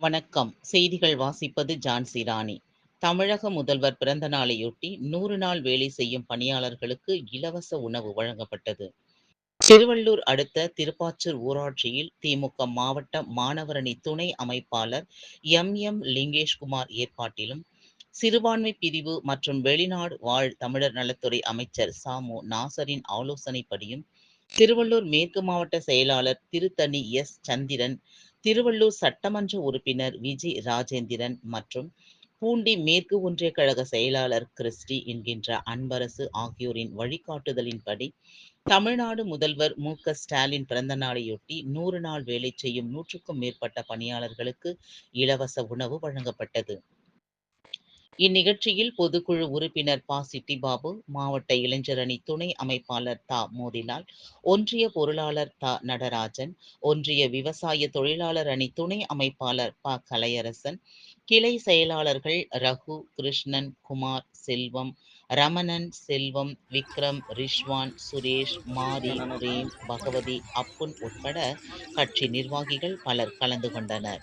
வணக்கம். செய்திகள் வாசிப்பது ஜான்சி ராணி. தமிழக முதல்வர் பிறந்த நாளையொட்டி நூறு நாள் வேலை செய்யும் பணியாளர்களுக்கு இலவச உணவு வழங்கப்பட்டது. திருவள்ளூர் அடுத்த திருப்பாச்சூர் ஊராட்சியில் திமுக மாவட்ட மாணவரணி துணை அமைப்பாளர் எம். எம். லிங்கேஷ்குமார் ஏற்பாட்டிலும் சிறுபான்மை பிரிவு மற்றும் வெளிநாடு வாழ் தமிழர் நலத்துறை அமைச்சர் சாமு நாசரின் ஆலோசனைப்படியும் திருவள்ளூர் மேற்கு மாவட்ட செயலாளர் திருத்தணி எஸ். சந்திரன் திருவள்ளூர் சட்டமன்ற உறுப்பினர் விஜி ராஜேந்திரன் மற்றும் பூண்டி மேற்கு ஒன்றிய கழக செயலாளர் கிறிஸ்டி என்கின்ற அன்பரசு ஆகியோரின் வழிகாட்டுதலின்படி தமிழ்நாடு முதல்வர் மு க ஸ்டாலின் பிறந்த நாளையொட்டி நூறு நாள் வேலை செய்யும் நூற்றுக்கும் மேற்பட்ட பணியாளர்களுக்கு இலவச உணவு வழங்கப்பட்டது. இந்நிகழ்ச்சியில் பொதுக்குழு உறுப்பினர் பா சிட்டிபாபு மாவட்ட இளைஞர் அணி துணை அமைப்பாளர் தா. மோதிலால் ஒன்றிய பொருளாளர் த. நடராஜன் ஒன்றிய விவசாய தொழிலாளர் அணி துணை அமைப்பாளர் ப. கலையரசன் கிளை செயலாளர்கள் ரகு கிருஷ்ணன் குமார் செல்வம் ரமணன் செல்வம் விக்ரம் ரிஷ்வான் சுரேஷ் மாரி பிரேம் பகவதி அப்புன் உட்பட கட்சி நிர்வாகிகள் பலர் கலந்து கொண்டனர்.